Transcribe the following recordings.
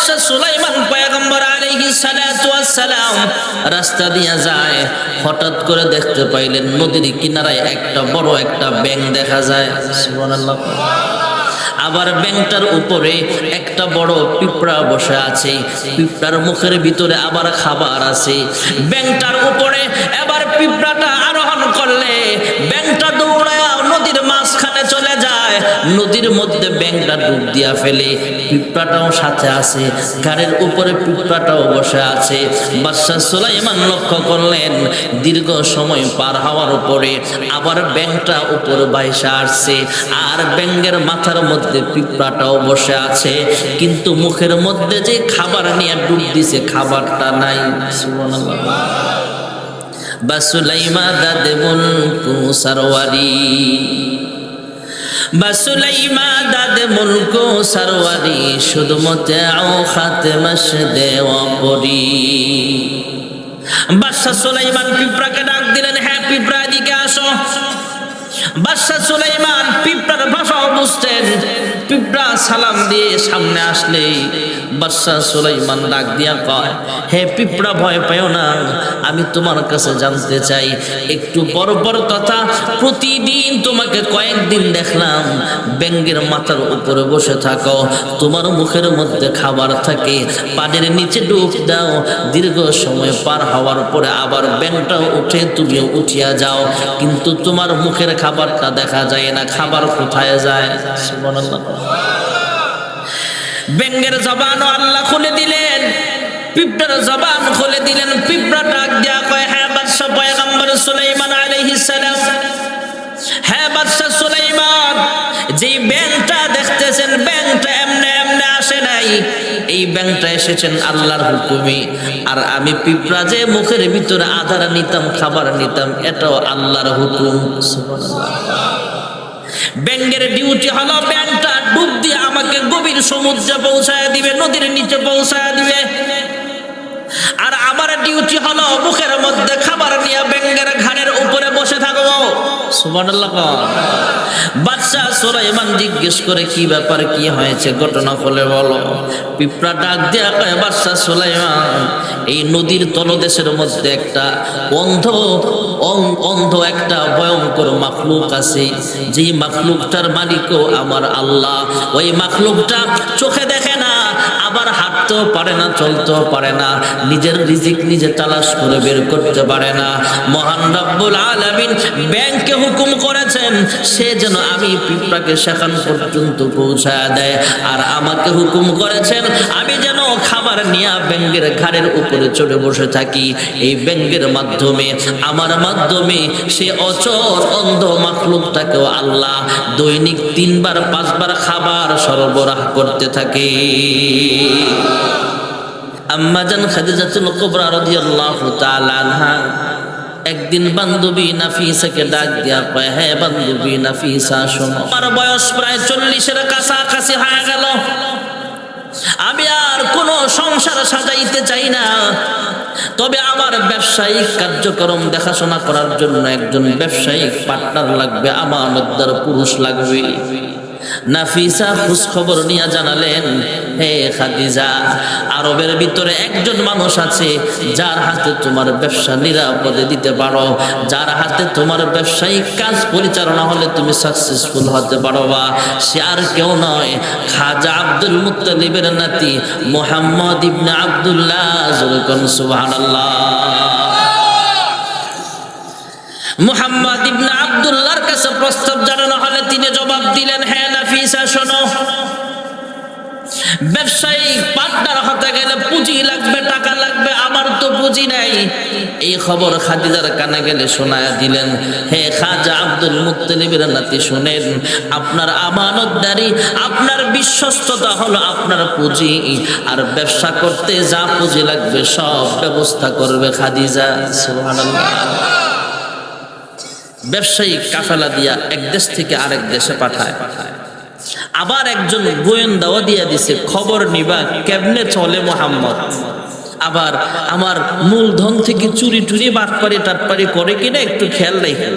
বাদশাহ সুলাইমান পয়গম্বর আলাইহিস সালাতু ওয়াস সালাম রাস্তা যায়, হঠাৎ করে দেখতে পাইলেন নদীর কিনারায় একটা বড় একটা ব্যাং দেখা যায়। সুবহানাল্লাহ। আবার ব্যাংটার উপরে একটা বড় পিঁপড়া বসে আছে, পিঁপড়ার মুখের ভিতরে আবার খাবার আছে। ব্যাংটার উপরে এবার পিঁপড়াটা আরোহণ করলে ব্যাংটা মাঝখানে চলে যায়, নদীর মধ্যে ব্যাংটা ডুব দিয়া ফেলে, পিঁপড়াটাও সাথে আছে, গাড়ির উপরে পিঁপড়াটাও বসে আছে। বাদশাহ সুলাইমান লক্ষ্য করলেন, দীর্ঘ সময় পার হওয়ার উপরে আবার ব্যাংটা উপরে বাইসা আসছে, আর ব্যাঙ্গের মাথার মধ্যে পিঁপড়াটাও বসে আছে। কিন্তু মুখের মধ্যে যে খাবার নিয়ে ডুব দিছে, খাবারটা নাই। সুবহানাল্লাহ। বাসুলাইমা দাদে মুলকু সারওয়ারি বাসুলাইমা দাদ মুলক সারওয়ারি শুধু মতে আও খাতে মাস দেওয়া পরি বাদশাহ সুলাইমান পিঁপড়াকে ডাক দিলেন হ্যাঁ পিঁপড়া দিকে আসো। বাদশাহ সুলাইমান পিঁপড়ার ভাষাও বুঝতেন। পিঁপড়া সালাম দিয়ে সামনে আসলে বাদশাহ সুলাইমান ডাক দিয়া কয়, হে পিঁপড়া, ভয় পেও না। আমি তোমার কাছে জানতে চাই। একটু বড় বড় কথা, প্রতিদিন তোমাকে কয়েকদিন দেখলাম ব্যাঙ্গের মাথার উপরে বসে থাকো। তোমার মুখের মধ্যে খাবার থাকে, পানির নিচে ডুব দাও। দীর্ঘ সময় পার হওয়ার পরে আবার ব্যাংটাও উঠে তুমিও উঠিয়া যাও। কিন্তু তোমার মুখের খাবারটা দেখা যায় না। খাবার কোথায় যায়? সুবহানাল্লাহ। ব্যাঙ্গের জবানও আল্লাহ খুলে দিলেন। পিঁপড়ার জবান খুলে দিলেন। পিঁপড়া ডাক দিয়া কয় হ্যাঁ বাদশাহ পয়গম্বর সুলাইমান আলাইহিস সালাম। হ্যাঁ বাদশাহ সুলাইমান, যেই ব্যাংকটা দেখতেছেন, ব্যাংকটা এমনে এমনে আসে নাই। এই ব্যাংকটা এসেছেন আল্লাহর হুকুমে। আর আমি পিঁপড়া যে মুখের ভিতরে আধার নিতাম, খাবার নিতাম, এটাও আল্লাহর হুকুম। ব্যাংকের ডিউটি হলো ব্যাংকটা ডুব দিয়ে আমাকে গভীর সমুদ্রে পৌঁছায় দিবে নদীর নিচে পৌঁছায় দিবে। আমার ডিউটি হলো মুখের মধ্যে খাবার নিয়ে ব্যাংকের ঘাড়ের উপরে বসে থাকব। সুবহানাল্লাহ বাদশাহ সুলাইমান জিজ্ঞেস করে, কি ব্যাপার, কি হয়েছে? ঘটনা বলে বলো। পিঁপড়া ডাক দেয়া কয়, বাদশাহ সুলাইমান, এই নদীর তলদেশের মধ্যে একটা অন্ধ অন্ধ একটা ভয়ঙ্কর মাখলুক আছে। যেই মাখলুকটার মালিকও আমার আল্লাহ। ওই মাখলুকটা চোখে দেখে না আবার হাঁটতেও পারে না, চলতেও পারে না। নিজের রিজিক নিজে তালাশ করে বের করতে পারে না। মহান রব্বুল আলামিন ব্যাংকে হুকুম করেছেন, সে যেন আমি পিঁপড়াকে সেখান পর্যন্ত পৌঁছায় দেয়। আর আমাকে হুকুম করেছেন, আমি যেন খাবার নিয়ে ব্যাঙ্গের ঘাড়ের উপরে চড়ে বসে থাকি। এই ব্যাঙ্গের মাধ্যমে, আমার মাধ্যমে সে অচর, অন্ধ মাখলুকটাকেও আল্লাহ দৈনিক তিনবার, পাঁচবার খাবার সরবরাহ করতে থাকে। আম্মাজান খাদিজাতুল কুবরা রাদিয়াল্লাহু তাআলা আনহা, একদিন বান্ধবী নাফিসাকে ডাক দিয়া কয় হ্যাঁ বান্ধবী নাফিসা, শোনো। আমার বয়স প্রায় চল্লিশের কাছাকাছি হয়ে গেল। আমি আর কোনো সংসার সাজাইতে চাই না। তবে আমার ব্যবসায়িক কার্যক্রম দেখাশোনা করার জন্য একজন ব্যবসায়িক পার্টনার লাগবে, আমানতদার পুরুষ লাগবে। নাফিসা খোঁজ খবর জানালেন, হে খাদিজা, আরবের ভিতরে একজন মানুষ আছে, যার হাতে তোমার ব্যবসা নিরাপদে দিতে পারো। যার হাতে তোমার ব্যবসায়িক কাজ পরিচালনা হলে তুমি সাকসেসফুল হতে পারবা সে আর কেউ নয়, খাজা আব্দুল নাতি মোহাম্মদ ইবনে আব্দুল্লাহ মুহাম্মদ ইবনে আব্দুল্লাহর কাছে প্রস্তাব জানানো হলে তিনি জবাব দিলেন হ্যাঁ নাফিসা, শোনো। গেলে পুঁজি লাগবে, টাকা লাগবে, আমার তো পুঁজি নাই। এই খবর খাদিজার গেলে শোনায়া দিলেন খাজা আব্দুল নাতি আপনার আমানতদারি, আপনার বিশ্বস্ততা হলো আপনার পুঁজি, আর ব্যবসা করতে যা পুঁজি লাগবে সব ব্যবস্থা করবে খাদিজা, সুবহানাল্লাহ। ব্যবসায়িক কাফেলা দিয়া এক দেশ থেকে আরেক দেশে পাঠায়। আবার একজন গোয়েন্দাও দিয়া দিছে, খবর নিবা, কেমনে চলে মোহাম্মদ? আবার, আমার মূলধন থেকে চুরি টুরি বাটপারি টাটপারি করে কিনা একটু খেয়াল রেখে।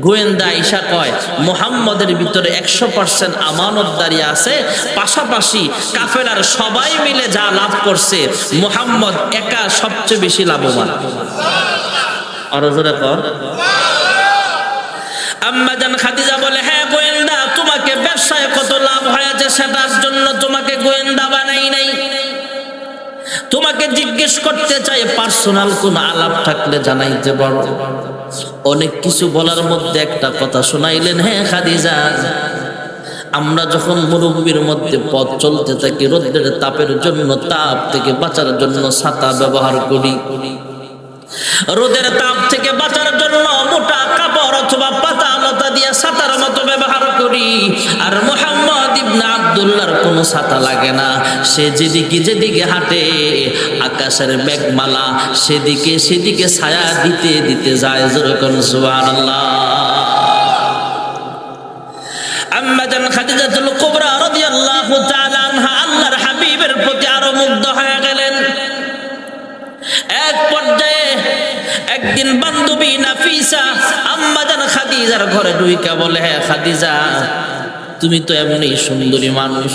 গোয়েন্দা ঈশা কয়, মোহাম্মদের ভিতরে একশো পার্সেন্ট আমানত আমানতদারি আছে, পাশাপাশি কাফেলার সবাই মিলে যা লাভ করছে, মোহাম্মদ একা সবচেয়ে বেশি লাভবান। আরও জোরে কর। আম্মা জান খাদিজা বলে হ্যাঁ গোয়েন্দা, তোমাকে ব্যবসায় কত লাভ হয়েছে সেটার জন্য তোমাকে গোয়েন্দা বানাই নাই। তোমাকে জিজ্ঞেস করতে চাই, পার্সোনাল কোন আলাপ থাকলে পারো? অনেক কিছু বলার মধ্যে একটা কথা শোনাইলেন হ্যাঁ খাদিজা, আমরা যখন মরুভূমির মধ্যে পথ চলতে থাকি, রোদ্রের তাপের জন্য, তাপ থেকে বাঁচার জন্য ছাতা ব্যবহার করি। রোদের তাপ থেকে বাঁচার জন্য কাপড় অথবা পাতা লতা দিয়ে ছাতার মতো ব্যবহার করি। আর মোহাম্মদ ইবনা আব্দুল্লাহর কোনো ছাতা লাগে না। সে যেদিকে যেদিকে হাঁটে, আকাশের মেঘমালা সেদিকে সেদিকে ছায়া দিতে দিতে যায় যেরকম, সুবহানাল্লাহ। আম্মা জান খাদিজাতুল কুবরা রাদিয়াল্লাহু তাআলা আনহা আল্লাহর হাবিবের প্রতি আরও মুগ্ধ হয়ে গেলেন। এক পর্যায়ে একদিন বান্ধবী নাফিসা আম্মা জান খাদিজার ঘরে ঢুইকা বলে হ্যাঁ খাদিজা, তুমি তো এমনি সুন্দরী মানুষ।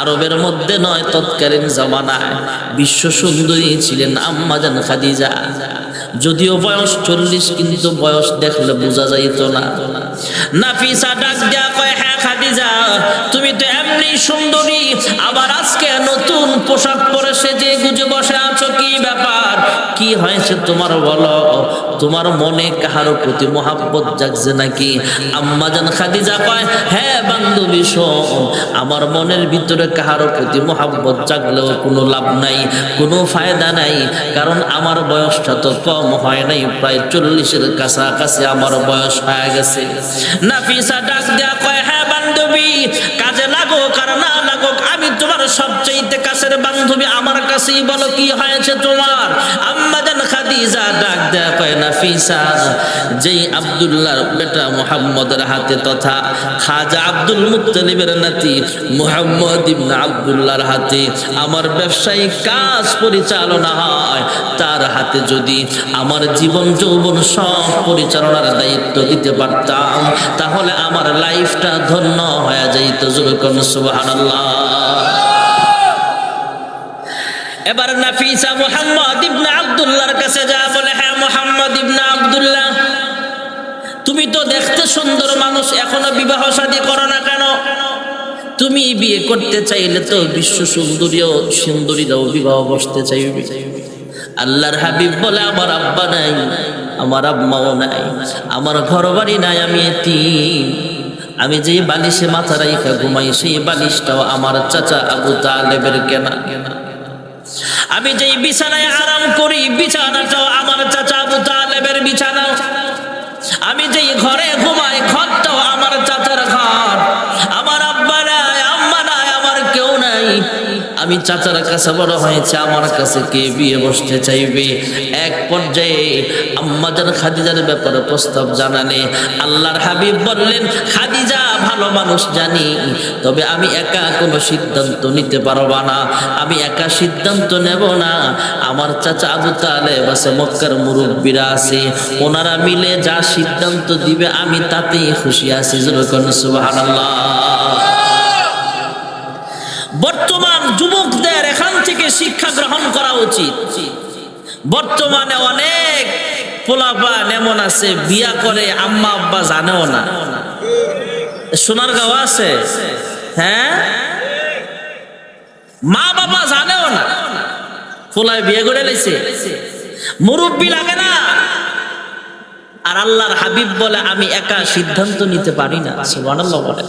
আরবের মধ্যে নয়, তৎকালীন জামানায় বিশ্ব সুন্দরী ছিলেন আম্মা জান খাদিজা। যদিও বয়স চল্লিশ, কিন্তু বয়স দেখলে বোঝা যাইত না। নাফিসা ডাক দেয়া কয় হ্যাঁ খাদিজা, তুমি তো এমনি সুন্দরী। আবার আজকে নতুন পোশাক পরে সেজে গুজে বসে ব্যাপার। কি হয়েছে তোমার বলো? তোমার মনে কাহারো প্রতি মহাব্বত জাগছে নাকি? আম্মা জান খাদিজা কয় হ্যাঁ বান্ধবী, শোন, আমার মনের ভিতরে কাহারো প্রতি মহাব্বত জাগলেও কোনো লাভ নাই, কোনো ফায়দা নাই, কারণ আমার বয়সটা তো কম হয় নাই, প্রায় চল্লিশের কাছাকাছি আমার বয়স হয়ে গেছে। নাফিসা ডাক দেয়া কয় হ্যাঁ বান্ধবী, কাজে লাগুক আর বান্ধবী আমার কাছেই বলো কি হয়েছে তোমার? আম্মা জান খাদিজা ডাক দেয়া যেই বেটা হাতে তথা খাজা আব্দুল নাতি আব্দুল্লাহর হাতে আমার ব্যবসায়িক কাজ পরিচালনা হয়, তার হাতে যদি আমার জীবন যৌবন সব পরিচালনার দায়িত্ব দিতে পারতাম, তাহলে আমার লাইফটা ধন্য হয়ে যাইত। যেরকম সুবহানাল্লাহ। এবার নাফিসা মুহাম্মদ ইবনে আব্দুল্লাহর কাছে যা বলে হ্যাঁ মুহাম্মদ ইবনে আব্দুল্লাহ, তুমি তো দেখতে সুন্দর মানুষ, এখনও বিবাহ শাদী করো না কেন? তুমি বিয়ে করতে চাইলে তো বিশ্ব সুন্দরীও সুন্দরীরাও বিবাহ বসতে চাইবে। আল্লাহর হাবিব বলে, আমার আব্বা নাই, আমার আম্মাও নাই, আমার ঘর বাড়ি নাই, আমি এতিম। আমি যে বালিশে মাথা রাইখা ঘুমাই, সেই বালিশটাও আমার চাচা আবু তালেবের কেনা কেনা। আমি যেই বিছানায় আরাম করি বিছানাটাও আমার চাচা আবু তালেবের বিছানা। আমি যেই ঘরে ঘুমাই ঘরটাও আমার চাচার ঘর। আমার আব্বা নাই, আম্মা নাই, আমার কেউ নাই। আমি চাচার কাছে বড় হয়েছে, আমার কাছে কে বিয়ে বসতে চাইবে? এক পর্যায়ে আম্মাজান খাদিজার ব্যাপারে প্রস্তাব জানালে আল্লাহর হাবিব বললেন, খাদিজা ভালো মানুষ জানি, তবে আমি একা কোনো সিদ্ধান্ত নিতে পারব না। আমি একা সিদ্ধান্ত নেব না। আমার চাচা আবু তালেব আছে, মক্কার মুরব্বীরা আছে। ওনারা মিলে যা সিদ্ধান্ত দিবে, আমি তাতেই খুশি আছি। বর্তমান যুবকদের এখান থেকে শিক্ষা গ্রহণ করা উচিত। বর্তমানে অনেক পোলাপান এমন আছে, বিয়া করে আম্মা আব্বা জানেও না। সোনার গাওয়া আছে? হ্যাঁ? মা বাবা জানেও না। পোলায় বিয়ে করে লেছে। মুরব্বী লাগে না। আর আল্লাহর হাবিব বলে, আমি একা সিদ্ধান্ত নিতে পারি না। সুবহানাল্লাহ বলে।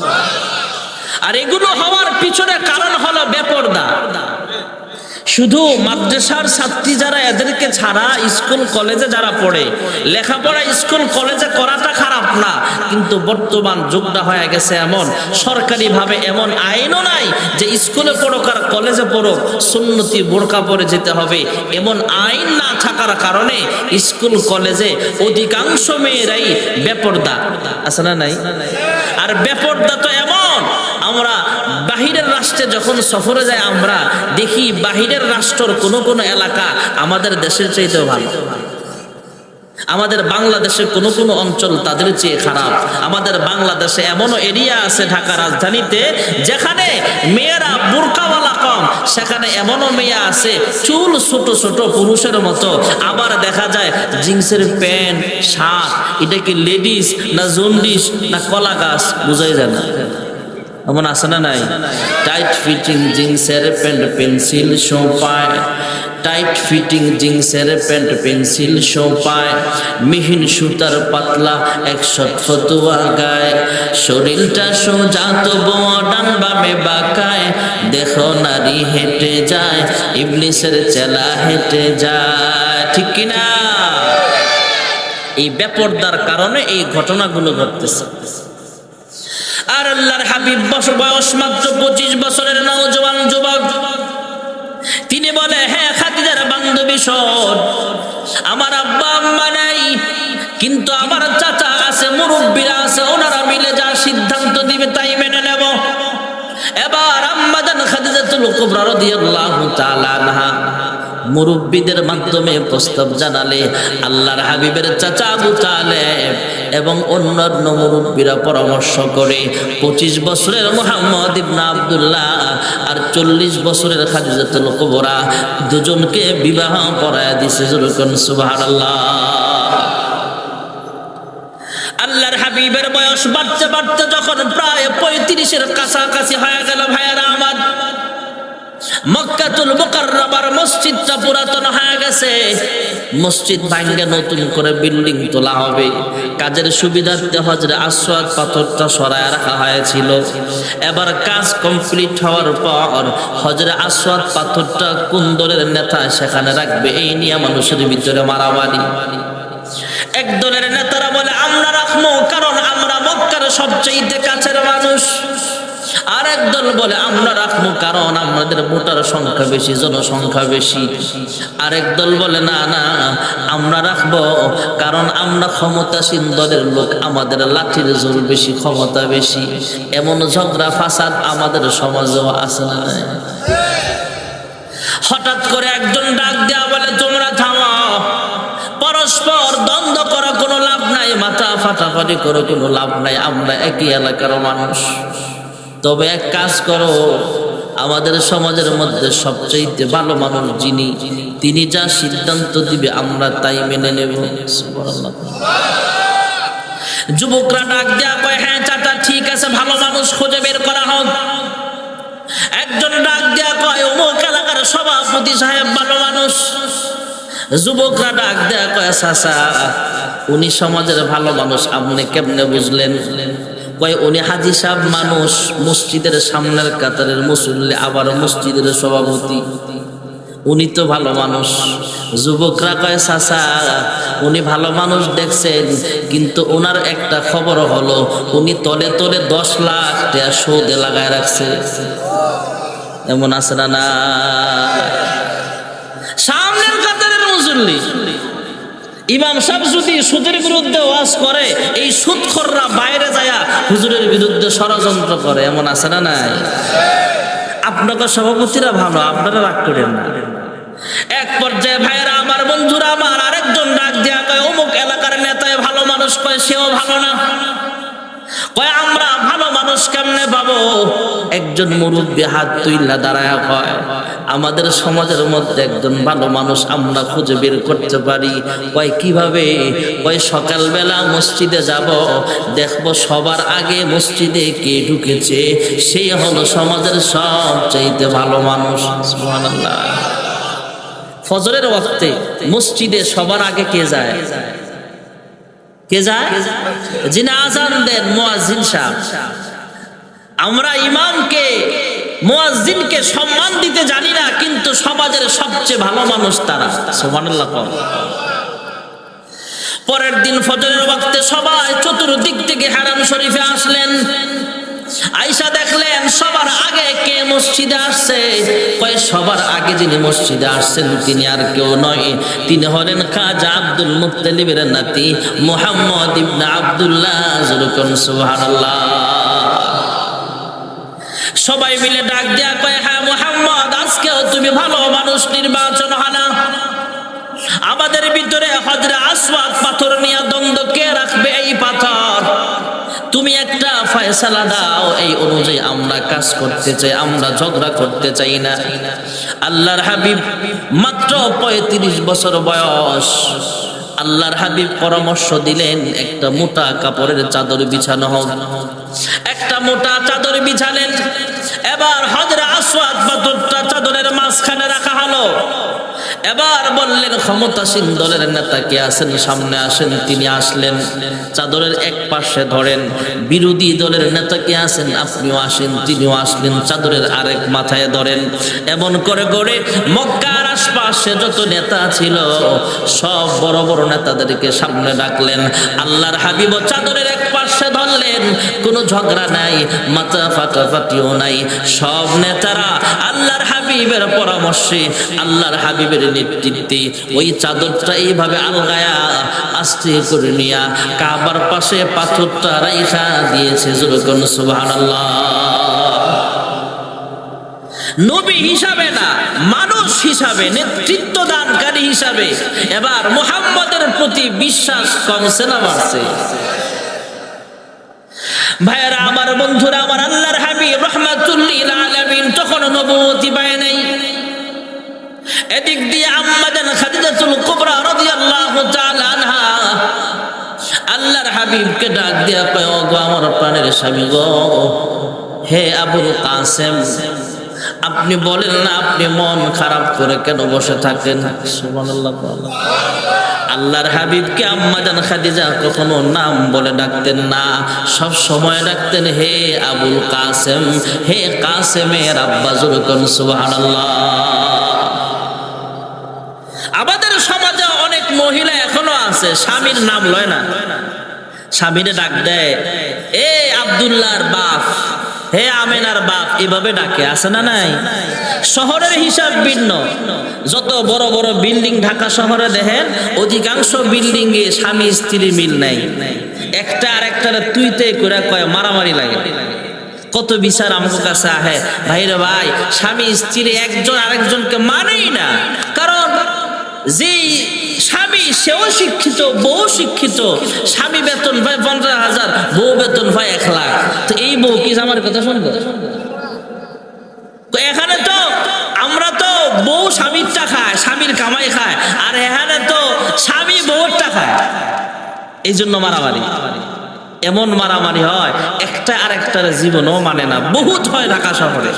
আর এগুলো হওয়ার পিছনে কারণ হলো বেপর্দা। শুধু মাদ্রাসার ছাত্রী যারা এদেরকে ছাড়া স্কুল, কলেজে যারা পড়ে, লেখাপড়া স্কুল, কলেজে করাটা খারাপ না, কিন্তু বর্তমান যুগটা হয়ে গেছে এমন। সরকারিভাবে এমন আইনও নাই যে স্কুলে পড়ুক আর কলেজে পড়ুক, সুন্নতি বোরকা পরে যেতে হবে। এমন আইন না থাকার কারণে স্কুল, কলেজে অধিকাংশ মেয়েরাই বেপর্দা। আছে না নাই? আর বেপর্দা তো এমন আমরা বাহিরের রাষ্ট্রে যখন সফরে যাই, আমরা দেখি বাহিরের রাষ্ট্রর কোনো কোনো এলাকা আমাদের দেশের চাইতেও ভালো। আমাদের বাংলাদেশের কোনো কোনো অঞ্চল তাদের চেয়ে খারাপ। আমাদের বাংলাদেশে এমনও এরিয়া আছে ঢাকা রাজধানীতে, যেখানে মেয়েরা বোরকাওয়ালা কম। সেখানে এমনও মেয়ে আছে, চুল ছোট ছোট পুরুষের মতো। আবার দেখা যায় জিন্সের প্যান্ট, শার্ট, এটা কি লেডিস না জন্ডিস না কলা গাছ, বুঝাই যায় না। এমন আছে না নাই? টাইট ফিটিং জিন্সের প্যান্ট, পেন্সিল সোপায়। টাইট ফিটিং জিন্সের প্যান্ট, পেন্সিল সোপায়। মিহিন সুতার পাতলা একশট ফতুয়া গায়। শরীরটা সোজা তবু ডান বামে বাঁকায়। দেখো নারী হেঁটে যায়, ইবলিসের চেলা হেঁটে যায়। ঠিক কিনা এই বেপরদার কারণে এই ঘটনাগুলো ঘটতেছে। আর আল্লাহর হাবিব বয়স মাত্র পঁচিশ বছরের নওজোয়ান যুবক। তিনি বলে হ্যাঁ খাদিজার বান্ধবী শোন, আমার আব্বা আম্মা নাই, কিন্তু আমার চাচা আছে, মুরব্বীরা আছে, ওনারা মিলে যা সিদ্ধান্ত দিবে তাই মেনে নেব। এবার আম্মাজান খাদিজাতুল কুবরা রাদিয়াল্লাহু তাআলা আনহা মুরব্বীদের মাধ্যমে প্রস্তাব জানালে, আল্লাহর হাবিবের চাচা আবু তালেব এবং অন্যান্য মুরব্বীরা পরামর্শ করে, পঁচিশ বছরের মোহাম্মদ ইবনা আবদুল্লাহ আর চল্লিশ বছরের খাদিজাতুল কুবরা দুজনকে বিবাহ পড়ায় দিছে যেরকম সুবহানাল্লাহ। আল্লাহর হাবিবের বয়স বাড়তে বাড়তে যখন প্রায় পঁয়ত্রিশের কাছাকাছি হয়ে গেল ভাইয়ারা আমার। মক্কাতুল মুকাররমার মসজিদটা পুরাতন হয়ে গেছে। মসজিদ ভাঙ্গে নতুন করে বিল্ডিং তোলা হবে। কাজের সুবিধার্থে হজরে আসওয়াদ পাথরটা সরায় রাখা হয়েছিল। এবার কাজ কমপ্লিট হওয়ার পর হজরে আসওয়াদ পাথরটা কোন দলের নেতা সেখানে রাখবে। এই নিয়ে মানুষের ভিতরে মারামারি। এক দলের নেতারা বলে, আমরা রাখব কারণ আমরা মক্কার সবচেয়ে কাছের মানুষ। আরেক দল বলে, আমরা রাখব কারণ আমাদের ভোটার সংখ্যা বেশি, জনসংখ্যা বেশি। আরেক দল বলে, না না, আমরা রাখব কারণ আমরা ক্ষমতাসীন দলের লোক, আমাদের লাঠির জোর বেশি, ক্ষমতা বেশি। এমন ঝগড়া, ফাসাদ আমাদের সমাজেও আছে না। হঠাৎ করে একজন ডাক দেওয়া বলে, তোমরা থামাও পরস্পর দ্বন্দ্ব করা কোনো লাভ নাই, মাথা ফাটাফাটি করে কোনো লাভ নাই, আমরা একই এলাকার মানুষ। তবে এক কাজ করো, আমাদের সমাজের মধ্যে সবচেয়ে ভালো মানুষ যিনি, তিনি যা সিদ্ধান্ত দিবে আমরা তাই মেনে নেব। যুবকরা ডাক দেয়া কয় হ্যাঁ চাচা, ঠিক আছে, ভালো মানুষ খুঁজে বের করা হোক। একজন ডাক দেয়া কয় অমুক এলাকার সভাপতি সাহেব, ভালো মানুষ। যুবকরা ডাক দেয়া কয়, চাচা, উনি সমাজের ভালো মানুষ, আপনি কেমনে বুঝলেন? কয়, উনি হাজি সাহেব মানুষ, মসজিদের সামনের কাতারের মুসল্লি, আবার মসজিদের সভাপতি। উনি তো ভালো মানুষ। যুবকরা কয়, চাচা, উনি ভালো মানুষ দেখছেন, কিন্তু ওনার একটা খবর হলো, উনি তলে তলে দশ লাখ টাকা সৌদে লাগায় রাখছে। এমন আছে না না সামনের কাতারের মুসল্লি ইমাম সাহেব যদি সুদের বিরুদ্ধে ওয়াজ করে, এই সুদখররা বাইরে যায় হুজুরের বিরুদ্ধে ষড়যন্ত্র করে, এমন আছে না নাই? আপনাদের সভাপতিরা ভালো, আপনারা রাগ করেন না। এক পর্যায়ে ভাইয়েরা, আমার বন্ধুরা, আমার আরেকজন ডাক দেয়া কয়, অমুক এলাকার নেতায় ভালো মানুষ কয়, সেও ভালো না? কয়, আমরা মানুষ কেমনে পাবো? একজন মুরব্বী হাত তুইলা দাঁড়ায় কয়, আমাদের সমাজের মধ্যে একজন ভালো মানুষ আমরা খুঁজে বের করতে পারি। কয়, কীভাবে? কয়, সকালবেলা মসজিদে যাব, দেখব সবার আগে মসজিদে কে ঢুকেছে। সেই হলো সমাজের সবচাইতে ভালো মানুষ। ফজরের ওয়াক্তে মসজিদে সবার আগে কে যায়? কে যায়? যিনি আজান দেন মুয়াজ্জিন সাহেব। আমরা ইমামকে, মুয়াজ্জিনকে সম্মান দিতে জানি না, কিন্তু সমাজের সবচেয়ে ভালো মানুষ তারা। সুবহানাল্লাহ পরের দিন ফজরের ওয়াক্তে সবাই চতুর্দিক থেকে হারাম শরীফে আসলেন। আইসা দেখলেন, সবার আগে কে মসজিদে আসছে? কয়, সবার আগে যিনি মসজিদে আসছেন, তিনি আর কেউ নয়। তিনি হলেন খাজা আব্দুল মুত্তালিবের নাতি মোহাম্মদ ইবনে আব্দুল্লাহ সুবহানাল্লাহ। সবাই মিলে ডাক দেয়া কয় হ্যাঁ মুহাম্মদ, আজকেও তুমি ভালো মানুষ নির্বাচন হানা আমাদের ভিতরে হজরে আস আসওয়াদ পাথর নিয়ে দ্বন্দ্ব কে রাখবে এই পাথর? তুমি একটা ফয়সালা দাও, এই অনুযায়ী আমরা কাজ করতে চাই, আমরা ঝগড়া করতে চাই না। আল্লাহর হাবিব মাত্র পঁয়ত্রিশ বছর বয়স। আল্লাহর হাবিব পরামর্শ দিলেন, একটা মোটা কাপড়ের চাদর বিছানো হোক। একটা মোটা চাদর বিছালেন এবার হজরা আসওয়াদ দুধটা চাদরের মাঝখানে রাখা হলো। এবার বললেন, ক্ষমতাসীন দলের নেতা কে আছেন? সামনে আসেন, তিনি আসলেন। চাদরের এক পাশে ধরেন, বিরোধী দলের নেতা কে আছেন? আপনিও আসেন, তিনিও আসলেন। চাদরের আরেক মাথায় ধরেন, এমন করে করে মক্কার আশপাশে যত নেতা ছিল, সব বড় বড় নেতাদেরকে সামনে ডাকলেন। আল্লাহর হাবিব চাদরের এক পাশে ধরলেন, কোনো ঝগড়া নাই, মাথা ফাটাফাটিও নাই। সব নেতারা আল্লাহর হাবিবের পরামর্শে, আল্লাহর হাবিবের নেতৃত্বে ওই চাদরটা এইভাবে আলগায়া আস্তে করে নিয়া কাবার পাশে পাথরটা রাইখা দিয়েছে যেরকম সুবহানাল্লাহ। নবী হিসাবে না, মানুষ হিসাবে নেতৃত্ব দানকারী হিসাবে এবার মুহাম্মদের প্রতি বিশ্বাস কমছে না বাড়ছে ভাইয়েরা, আমার বন্ধুরা, আমার আল্লাহর হাবিব রহমাতুল্লিল আলামিন তখন নবুয়তি পায় নাই। এদিক দিয়ে আম্মাদান খাদিজাতুল কুবরা রাদিয়াল্লাহু তাআলা আনহা, আল্লাহর হাবিবকে ডাক দিয়া ও গো আমার প্রাণের স্বামী গো, হে আবুল কাসেম, আপনি বলেন না, আপনি মন খারাপ করে কেন বসে থাকেন? সুবহানাল্লাহ। আল্লাহর হাবিবকে আম্মাজান খাদিজা কখনো নাম বলে ডাকতেন না। সব সময় ডাকতেন, হে আবুল কাসেম, হে কাসেমের আব্বা জুরকন সুবহানাল্লাহ। আমাদের সমাজে অনেক মহিলা এখনও আছে, স্বামীর নাম লয় না। স্বামীরে ডাক দেয়, এ আব্দুল্লাহর বাপ, হে আমেনার বাপ। এভাবে ডাকে, আছে না নাই? শহরের হিসাব ভিন্ন। যত বড় বড় বিল্ডিং ঢাকা শহরে দেখেন, অধিকাংশ বিল্ডিং এ স্বামী স্ত্রীর মিল নাই। একটা আর একটা তুইতে করে কয় মারামারি লাগে। কত বিচার আমার কাছে আহে। ভাইরে ভাই, স্বামী স্ত্রী একজন আরেকজনকে মানেই না। কারণ যে স্বামী, সেও শিক্ষিত, বউ শিক্ষিত। স্বামী বেতন পায় পঞ্চাশ হাজার, বউ বেতন পায় এক লাখ। তো এই বউ কি আমার কথা শুনব? এখানে তো বউ স্বামীরটা খায়, স্বামীর কামাই খায়, আর এখানে তো স্বামী বউরটা খায়। এই জন্য মারামারি। এমন মারামারি হয় একটা আর একটার জীবনও মানে না। বহুত হয় ঢাকা শহরে।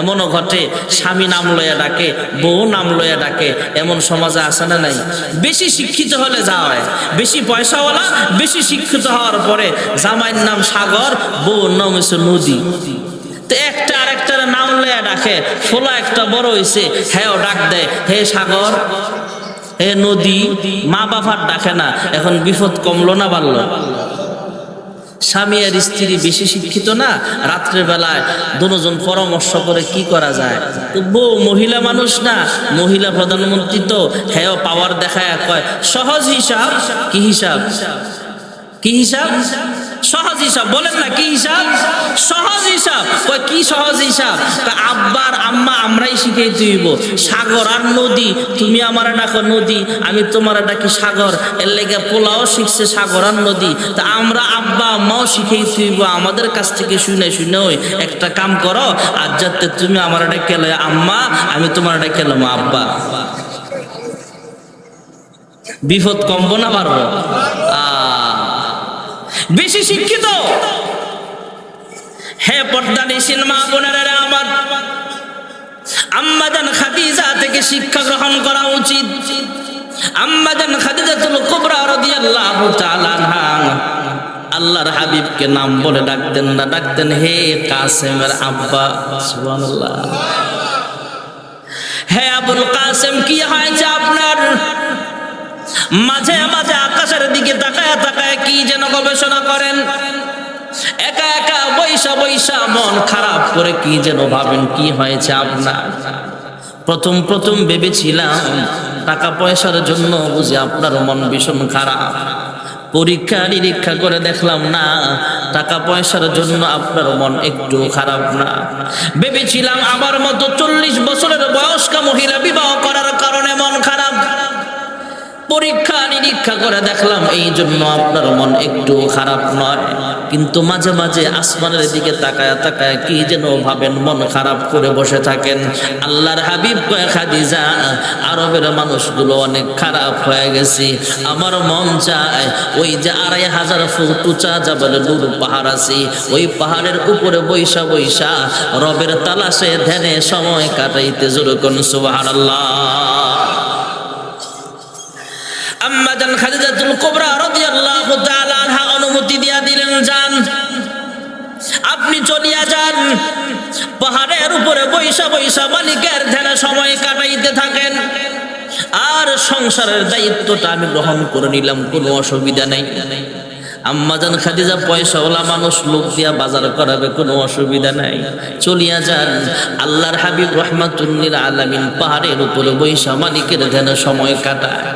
এমনও ঘটে, স্বামী নাম লইয়া ডাকে, বউ নাম লইয়া ডাকে। এমন সমাজে আসে না নাই? বেশি শিক্ষিত হলে যা হয় বেশি পয়সাওয়ালা, বেশি শিক্ষিত হওয়ার পরে জামাইয়ের নাম সাগর, বউর নাম হচ্ছে নদী। তো একটা আর একটার নাম লইয়া ডাকে, ফোলা একটা বড় হইছে হ্যাঁ ডাক দেয়, হে সাগর, হে নদী, মা বাবার ডাকে না, এখন বিপদ কমলো না, বাড়লো। স্বামী আর স্ত্রী বেশি শিক্ষিত না, রাত্রের বেলায় দুজন পরামর্শ করে কি করা যায়? বউ মহিলা মানুষ না, মহিলা প্রধানমন্ত্রী তো হ্যাঁ পাওয়ার দেখায় কয়, সহজ হিসাব, কি হিসাব? কি হিসাব? সহজ হিসাব, বলেন না কি হিসাব? সহজ হিসাব। কি সহজ হিসাব? কয়, আব্বার আম্মা আমরাই শিখেই দিব সাগর আর নদী, তুমি আমার ডাকো নদী, আমি তোমার ডাকি সাগর। এর লেগে পোলাও শিখছে সাগর আর নদী। তা আমরা আব্বা আম্মাও শিখেই দিব আমাদের কাছ থেকে শুনে শুনে ওই একটা কাম করো, আর যাতে তুমি আমার ডাকে আম্মা, আমি তোমার ডাকে আব্বা। বিপদ কমবো না পারব বেশি শিক্ষিত। হে পর্দা নিশিন মা বোনেরা আমার, আম্মাজান খাদিজা থেকে শিক্ষা গ্রহণ করা উচিত। আম্মাজান খাদিজাতুল কুবরা রাদিয়াল্লাহু তাআলা আল্লাহর হাবিবকে নাম বলে ডাকতেন না, ডাকতেন, হে কাসেমের আব্বা। সুবহানাল্লাহ। হে আবুল কাসেম, কি হয়েছে আপনার? মাঝে মাঝে আকাশের দিকে তাকায় তাকায় কি যেন গবেষণা করেন? একা একা বৈশা বৈশা মন খারাপ করে কি যেন ভাবেন, কি হয়েছে আপনার? প্রথম প্রথম ভেবেছিলাম টাকা পয়সার জন্য বুঝি আপনার মন ভীষণ খারাপ। পরীক্ষা নিরীক্ষা করে দেখলাম না, টাকা পয়সার জন্য আপনার মন একটু খারাপ না। ভেবেছিলাম আমার মতো চল্লিশ বছরের বয়স্ক মহিলা বিবাহ করার কারণে মন খারাপ। পরীক্ষা নিরীক্ষা করে দেখলাম এই জন্য আপনার মন একটু খারাপ নয়। কিন্তু মাঝে মাঝে আসমানের দিকে তাকায় তাকায় কি যেন ভাবেন, মন খারাপ করে বসে থাকেন। আল্লাহর হাবিব কয়, খাদিজা, আরবের মানুষগুলো অনেক খারাপ হয়ে গেছি। আমার মন চায় ওই যে আড়াই হাজার ফুট উঁচা যাবেন নূর পাহাড় আছে, ওই পাহাড়ের উপরে বৈশা বৈশা রবের তালাশে ধ্যানে সময় কাটাইতে যেরকম সুবহানাল্লাহ। আম্মা জান খাদিজাতুল কুবরা রাদিয়াল্লাহু তাআলা আনহা অনুমতি দিয়া দিলেন যান আপনি চলিয়া যান। পাহাড়ের উপরে বৈশা বৈশা মালিকের ধ্যানে সময় কাটাইতে থাকেন। আর সংসারের দায়িত্বটা আমি গ্রহণ করে নিলাম, কোনো অসুবিধা নেই। আম্মাজান খাদিজা পয়সাওয়ালা মানুষ, লোক দিয়া বাজার করাবে, কোনো অসুবিধা নাই। চলিয়া যান। আল্লাহর হাবিব রহমাতুল্লিল আলামিন পাহাড়ের উপরে বৈশা মালিকের ধ্যানে সময় কাটায়।